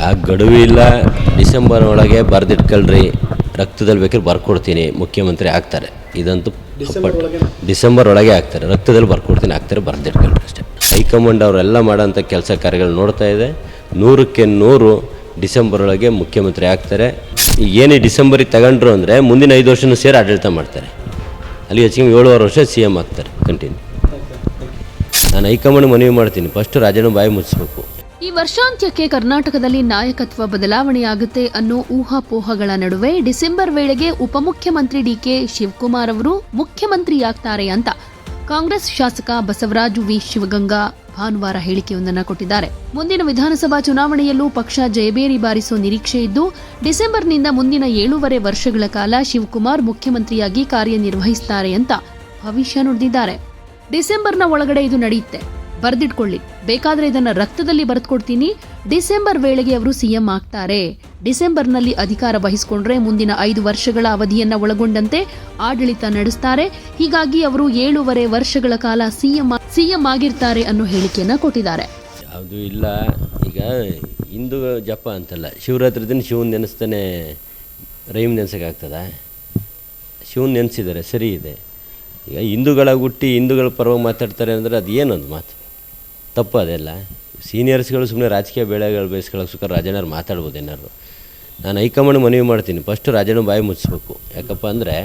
ಯಾಕೆ ಗಡುವು ಇಲ್ಲ. ಡಿಸೆಂಬರ್ ಒಳಗೆ ಬರೆದಿಟ್ಕೊಳ್ರಿ. ರಕ್ತದಲ್ಲಿ ಬೇಕಾದ್ರೆ ಬರ್ಕೊಡ್ತೀನಿ. ಮುಖ್ಯಮಂತ್ರಿ ಆಗ್ತಾರೆ. ಇದಂತೂ. ಡಿಸೆಂಬರ್ ಒಳಗೆ ಆಗ್ತಾರೆ. ರಕ್ತದಲ್ಲಿ ಬರ್ಕೊಡ್ತೀನಿ ಆಗ್ತಾರೆ ಬರೆದಿಟ್ಕೊಳ್ರಿ ಅಷ್ಟೇ. ಹೈಕಮಾಂಡ್ ಅವರೆಲ್ಲ ಮಾಡೋಂಥ ಕೆಲಸ ಕಾರ್ಯಗಳು ನೋಡ್ತಾ ಇದೆ. ನೂರಕ್ಕೆ ನೂರು ಡಿಸೆಂಬರ್ ಒಳಗೆ ಮುಖ್ಯಮಂತ್ರಿ ಆಗ್ತಾರೆ. ಈಗ ಏನೇ ಡಿಸೆಂಬರಿಗೆ ತಗೊಂಡ್ರು ಅಂದರೆ ಮುಂದಿನ ಐದು ವರ್ಷನೂ ಸೇರಿ ಆಡಳಿತ ಮಾಡ್ತಾರೆ. ಅಲ್ಲಿ ಹೆಚ್ಚಿಗೆ ಏಳುವರೆ ವರ್ಷ ಸಿ ಎಂ ಆಗ್ತಾರೆ. ಕಂಟಿನ್ಯೂ. ನಾನು ಹೈಕಮಾಂಡ್ ಮನವಿ ಮಾಡ್ತೀನಿ. ಫಸ್ಟ್ ರಾಜನ ಬಾಯಿ ಮುಚ್ಚಿಸ್ಬೇಕು ಈ ವರ್ಷಾಂತ್ಯಕ್ಕೆ ಕರ್ನಾಟಕದಲ್ಲಿ ನಾಯಕತ್ವ ಬದಲಾವಣೆಯಾಗುತ್ತೆ ಅನ್ನೋ ಊಹಾಪೋಹಗಳ ನಡುವೆ ಡಿಸೆಂಬರ್ ವೇಳೆಗೆ ಉಪಮುಖ್ಯಮಂತ್ರಿ ಡಿಕೆ ಶಿವಕುಮಾರ್ ಅವರು ಮುಖ್ಯಮಂತ್ರಿಯಾಗ್ತಾರೆ ಅಂತ ಕಾಂಗ್ರೆಸ್ ಶಾಸಕ ಬಸವರಾಜು ವಿ ಶಿವಗಂಗಾ ಭಾನುವಾರ ಹೇಳಿಕೆಯೊಂದನ್ನು ಕೊಟ್ಟಿದ್ದಾರೆ. ಮುಂದಿನ ವಿಧಾನಸಭಾ ಚುನಾವಣೆಯಲ್ಲೂ ಪಕ್ಷ ಜಯಬೇರಿ ಬಾರಿಸೋ ನಿರೀಕ್ಷೆ ಇದ್ದು, ಡಿಸೆಂಬರ್ನಿಂದ ಮುಂದಿನ ಏಳೂವರೆ ವರ್ಷಗಳ ಕಾಲ ಶಿವಕುಮಾರ್ ಮುಖ್ಯಮಂತ್ರಿಯಾಗಿ ಕಾರ್ಯನಿರ್ವಹಿಸುತ್ತಾರೆ ಅಂತ ಭವಿಷ್ಯ ನುಡಿದಿದ್ದಾರೆ. ಡಿಸೆಂಬರ್ನ ಒಳಗಡೆ ಇದು ನಡೆಯುತ್ತೆ. ಬರೆದಿಟ್ಕೊಳ್ಳಿ. ಬೇಕಾದ್ರೆ ಇದನ್ನ ರಕ್ತದಲ್ಲಿ ಬರೆದ್ಕೊಡ್ತೀನಿ. ಡಿಸೆಂಬರ್ ವೇಳೆಗೆ ಅವರು ಸಿಎಂ ಆಗ್ತಾರೆ. ಡಿಸೆಂಬರ್ನಲ್ಲಿ ಅಧಿಕಾರ ವಹಿಸಿಕೊಂಡ್ರೆ ಮುಂದಿನ ಐದು ವರ್ಷಗಳ ಅವಧಿಯನ್ನ ಒಳಗೊಂಡಂತೆ ಆಡಳಿತ ನಡೆಸ್ತಾರೆ. ಹೀಗಾಗಿ ಅವರು ಏಳೂವರೆ ವರ್ಷಗಳ ಕಾಲ ಸಿಎಂ ಸಿಎಂ ಆಗಿರ್ತಾರೆ ಅನ್ನೋ ಹೇಳಿಕೆಯನ್ನ ಕೊಟ್ಟಿದ್ದಾರೆ. ಅದು ಇಲ್ಲ. ಈಗ ಹಿಂದೂ ಜಪ ಅಂತಲ್ಲ, ಶಿವರಾತ್ರಿ ದಿನ ಶಿವನ್ ನೆನೆಸ್ತಾನೆ ರೈಮ್ ನೆನೆಸೋಕ್ಕಾಗ್ತದ ಶಿವನ್ ನೆನೆಸಿದ್ದಾರೆ ಸರಿ ಇದೆ. ಈಗ ಹಿಂದೂಗಳಾಗಿ ಹುಟ್ಟಿ ಹಿಂದೂಗಳ ಪರವಾಗಿ ಮಾತಾಡ್ತಾರೆ ಅಂದರೆ ಅದು ಏನೊಂದು ಮಾತು? ತಪ್ಪು ಅದೆಲ್ಲ. ಸೀನಿಯರ್ಸ್ಗಳು ಸುಮ್ಮನೆ ರಾಜಕೀಯ ಬೆಳೆಗಳು ಬೇಯಿಸ್ಕೊಳ್ಳೋಕೆ ಸುಖ ರಾಜಣ್ಣವ್ರು ಮಾತಾಡ್ಬೋದು ಏನಾದ್ರು ನಾನು ಹೈಕಮಾಂಡ್ ಮನವಿ ಮಾಡ್ತೀನಿ. ಫಸ್ಟ್ ರಾಜಣ್ಣ ಬಾಯಿ ಮುಚ್ಚಬೇಕು ಯಾಕಪ್ಪ ಅಂದರೆ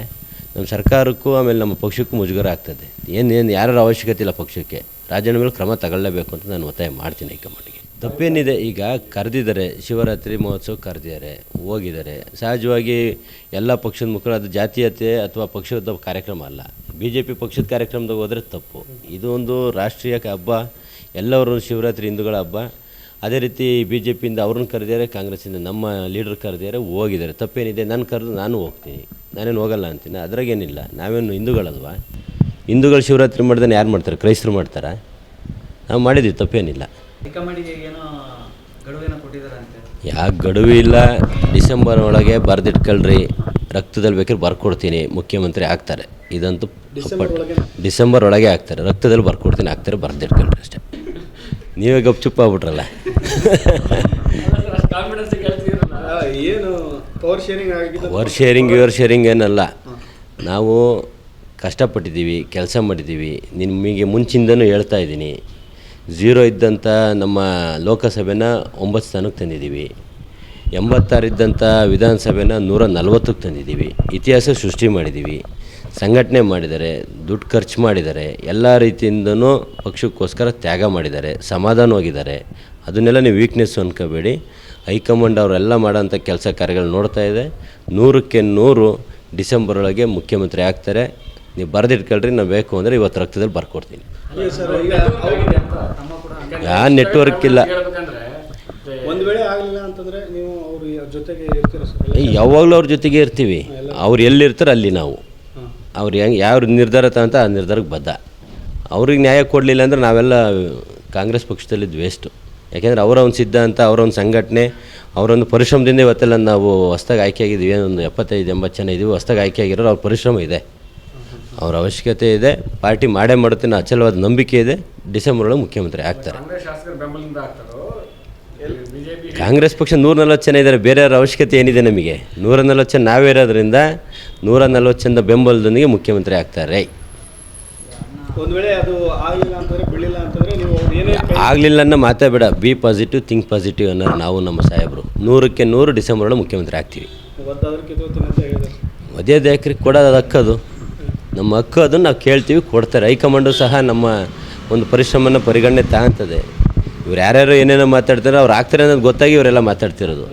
ನಮ್ಮ ಸರ್ಕಾರಕ್ಕೂ ಆಮೇಲೆ ನಮ್ಮ ಪಕ್ಷಕ್ಕೂ ಮುಜುಗರ ಆಗ್ತದೆ. ಏನೇನು ಏನು ಯಾರ ಅವಶ್ಯಕತೆ ಇಲ್ಲ ಪಕ್ಷಕ್ಕೆ. ರಾಜಣ್ಣ ಮೇಲೆ ಕ್ರಮ ತಗೊಳ್ಳೇಬೇಕು ಅಂತ ನಾನು ಒತ್ತಾಯ ಮಾಡ್ತೀನಿ ಹೈಕಮಾಂಡ್ಗೆ. ತಪ್ಪೇನಿದೆ? ಈಗ ಕರೆದಿದ್ದಾರೆ. ಶಿವರಾತ್ರಿ ಮಹೋತ್ಸವ ಕರೆದಿದ್ದಾರೆ. ಹೋಗಿದ್ದಾರೆ. ಸಹಜವಾಗಿ ಎಲ್ಲ ಪಕ್ಷದ ಮುಖಂಡರು ಅದು ಜಾತೀಯತೆ ಅಥವಾ ಪಕ್ಷದ ಕಾರ್ಯಕ್ರಮ ಅಲ್ಲ. ಬಿ ಜೆ ಪಿ ಪಕ್ಷದ ಕಾರ್ಯಕ್ರಮದಾಗ ಹೋದರೆ ತಪ್ಪು. ಇದು ಒಂದು ರಾಷ್ಟ್ರೀಯ ಹಬ್ಬ. ಎಲ್ಲವರು ಶಿವರಾತ್ರಿ ಹಿಂದೂಗಳ ಹಬ್ಬ. ಅದೇ ರೀತಿ ಬಿ ಜೆ ಪಿಯಿಂದ ಅವ್ರನ್ನ ಕರೆದಿದ್ದಾರೆ ಕಾಂಗ್ರೆಸ್ಸಿಂದ ನಮ್ಮ ಲೀಡರ್ ಕರೆದಿದ್ದಾರೆ ಹೋಗಿದ್ದಾರೆ. ತಪ್ಪೇನಿದೆ ನಾನು ಕರೆದು ನಾನು ಹೋಗ್ತೀನಿ. ನಾನೇನು ಹೋಗಲ್ಲ ಅಂತೀನಿ. ಅದ್ರಾಗೇನಿಲ್ಲ. ನಾವೇನು ಹಿಂದೂಗಳಲ್ವಾ? ಹಿಂದೂಗಳು ಶಿವರಾತ್ರಿ ಮಾಡ್ದಾನೆ ಯಾರು ಮಾಡ್ತಾರೆ? ಕ್ರೈಸ್ತರು ಮಾಡ್ತಾರೆ? ನಾವು ಮಾಡಿದ್ದೀವಿ ತಪ್ಪೇನಿಲ್ಲ. ಯಾಕೆ ಗಡುವು ಇಲ್ಲ? ಡಿಸೆಂಬರ್ ಒಳಗೆ ಬರೆದಿಟ್ಕೊಳ್ರಿ. ರಕ್ತದಲ್ಲಿ ಬೇಕಾದ್ರೆ ಬರ್ಕೊಡ್ತೀನಿ. ಮುಖ್ಯಮಂತ್ರಿ ಆಗ್ತಾರೆ. ಇದಂತೂ. ಡಿಸೆಂಬರ್ ಒಳಗೆ ಆಗ್ತಾರೆ. ರಕ್ತದಲ್ಲಿ ಬರ್ಕೊಡ್ತೀನಿ ಆಗ್ತಾರೆ ಬರೆದಿಟ್ಕೊಳ್ರಿ ಅಷ್ಟೇ. ನೀವೇ ಗಪ್ಚುಪ್ ಆಗ್ಬಿಟ್ರಲ್ಲ. ಏನು power sharing sharing your sharing ಏನಲ್ಲ. ನಾವು ಕಷ್ಟಪಟ್ಟಿದ್ದೀವಿ ಕೆಲಸ ಮಾಡಿದ್ದೀವಿ. ನಿಮಗೆ ಮುಂಚಿಂದನೂ ಹೇಳ್ತಾ ಇದ್ದೀನಿ. ಝೀರೋ ಇದ್ದಂಥ ನಮ್ಮ ಲೋಕಸಭೆನ ಒಂಬತ್ತು ಸ್ಥಾನಕ್ಕೆ ತಂದಿದ್ದೀವಿ. ಎಂಬತ್ತಾರು ಇದ್ದಂಥ ವಿಧಾನಸಭೆನ ನೂರ ನಲ್ವತ್ತಕ್ಕೆ ತಂದಿದ್ದೀವಿ. ಇತಿಹಾಸ ಸೃಷ್ಟಿ ಮಾಡಿದ್ದೀವಿ. ಸಂಘಟನೆ ಮಾಡಿದ್ದಾರೆ ದುಡ್ಡು ಖರ್ಚು ಮಾಡಿದ್ದಾರೆ ಎಲ್ಲ ರೀತಿಯಿಂದನೂ ಪಕ್ಷಕ್ಕೋಸ್ಕರ ತ್ಯಾಗ ಮಾಡಿದ್ದಾರೆ ಸಮಾಧಾನವಾಗಿದ್ದಾರೆ ಅದನ್ನೆಲ್ಲ ನೀವು ವೀಕ್ನೆಸ್ಸು ಅನ್ಕೋಬೇಡಿ. ಹೈಕಮಾಂಡ್ ಅವರೆಲ್ಲ ಮಾಡೋಂಥ ಕೆಲಸ ಕಾರ್ಯಗಳು ನೋಡ್ತಾ ಇದೆ. ನೂರಕ್ಕೆ ನೂರು ಡಿಸೆಂಬರ್ ಒಳಗೆ ಮುಖ್ಯಮಂತ್ರಿ ಆಗ್ತಾರೆ. ನೀವು ಬರೆದಿಟ್ಕೊಳ್ರಿ ನಾವು ಬೇಕು ಅಂದರೆ ಇವತ್ತು ರಕ್ತದಲ್ಲಿ ಬರ್ಕೊಡ್ತೀನಿ. ಯಾ ನೆಟ್ವರ್ಕ್ ಇಲ್ಲ. ಒಂದ್ ವೇಳೆ ಅಂತಂದ್ರೆ ನೀವು ಅವ್ರ ಜೊತೆಗೆ ಇರ್ತೀರ ಸರ್? ಯಾವಾಗಲೂ ಅವ್ರ ಜೊತೆಗೆ ಇರ್ತೀವಿ. ಅವ್ರು ಎಲ್ಲಿರ್ತಾರೆ ಅಲ್ಲಿ ನಾವು. ಅವ್ರು ಹೆಂಗೆ ಯಾವ ನಿರ್ಧಾರ ತಗೊಂತ ಆ ನಿರ್ಧಾರಕ್ಕೆ ಬದ್ಧ. ಅವ್ರಿಗೆ ನ್ಯಾಯ ಕೊಡಲಿಲ್ಲ ಅಂದರೆ ನಾವೆಲ್ಲ ಕಾಂಗ್ರೆಸ್ ಪಕ್ಷದಲ್ಲಿದ್ದು ವೇಸ್ಟು ಯಾಕೆಂದರೆ ಅವರ ಒಂದು ಸಿದ್ಧಾಂತ ಅವರ ಒಂದು ಸಂಘಟನೆ ಅವರೊಂದು ಪರಿಶ್ರಮದಿಂದ ಇವತ್ತೆಲ್ಲ ನಾವು ಹೊಸ್ದಾಗಿ ಆಯ್ಕೆ ಆಗಿದ್ದೀವಿ ಒಂದು ಎಪ್ಪತ್ತೈದು ಎಂಬತ್ತು ಜನ ಇದ್ದೀವಿ ಹೊಸ್ದಾಗಿ ಆಯ್ಕೆ ಆಗಿರೋರು ಅವ್ರ ಪರಿಶ್ರಮ ಇದೆ. ಅವ್ರ ಅವಶ್ಯಕತೆ ಇದೆ. ಪಾರ್ಟಿ ಮಾಡೇ ಮಾಡುತ್ತೆ ಅಚಲವಾದ ನಂಬಿಕೆ ಇದೆ. ಡಿಸೆಂಬರ್ ಒಳಗೆ ಮುಖ್ಯಮಂತ್ರಿ ಆಗ್ತಾರೆ. ಕಾಂಗ್ರೆಸ್ ಪಕ್ಷ ನೂರ ನಲ್ವತ್ತು ಜನ ಇದ್ದಾರೆ. ಬೇರೆಯವ್ರ ಅವಶ್ಯಕತೆ ಏನಿದೆ ನಮಗೆ? ನೂರ ನಲ್ವತ್ತು ಜನ ನಾವೇ ಇರೋದ್ರಿಂದ ನೂರ ನಲ್ವತ್ತು ಚಂದ ಬೆಂಬಲದೊಂದಿಗೆ ಮುಖ್ಯಮಂತ್ರಿ ಆಗ್ತಾರೆ. ಒಂದ್ ವೇಳೆ ಅದು ಆಗ್ಲಿಲ್ಲ ಅಂತಂದ್ರೆ ಬಿಡ್ಲಿಲ್ಲ ಅಂತಂದ್ರೆ ನೀವು ಅವ್ರು ಏನೇ ಆಗಲಿಲ್ಲ ಅನ್ನೋ ಮಾತೇ ಬೇಡ. ಬಿ ಪಾಸಿಟಿವ್ ಥಿಂಕ್ ಪಾಸಿಟಿವ್ ಅನ್ನೋರು ನಾವು ನಮ್ಮ ಸಾಹೇಬರು. ನೂರಕ್ಕೆ ನೂರು ಡಿಸೆಂಬರ್ ಒಳಗೆ ಮುಖ್ಯಮಂತ್ರಿ ಆಗ್ತೀವಿ. ಮದುವೆ ದೇಕರಿಗೆ ಕೊಡೋದು ಅದು ಹಕ್ಕದು. ನಮ್ಮ ಹಕ್ಕು ಅದನ್ನು ನಾವು ಕೇಳ್ತೀವಿ ಕೊಡ್ತಾರೆ. ಹೈಕಮಾಂಡು ಸಹ ನಮ್ಮ ಒಂದು ಪರಿಶ್ರಮನ ಪರಿಗಣನೆ ತಗೊಂತದೆ. ಇವ್ರು ಯಾರ್ಯಾರು ಏನೇನೋ ಮಾತಾಡ್ತಾರೆ ಅವ್ರು ಆಗ್ತಾರೆ ಅನ್ನೋದು ಗೊತ್ತಾಗಿ ಇವರೆಲ್ಲ ಮಾತಾಡ್ತಿರೋದು.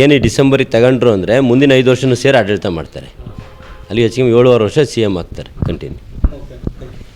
ಏನು ಡಿಸೆಂಬರಿಗೆ ತಗೊಂಡ್ರು ಅಂದರೆ ಮುಂದಿನ ಐದು ವರ್ಷನೂ ಸೇರಿ ಆಡಳಿತ ಮಾಡ್ತಾರೆ. ಅಲ್ಲಿ ಹೆಚ್ಚಿಗೆ ಏಳುವರೆ ವರ್ಷ ಸಿ ಎಂ ಆಗ್ತಾರೆ ಕಂಟಿನ್ಯೂ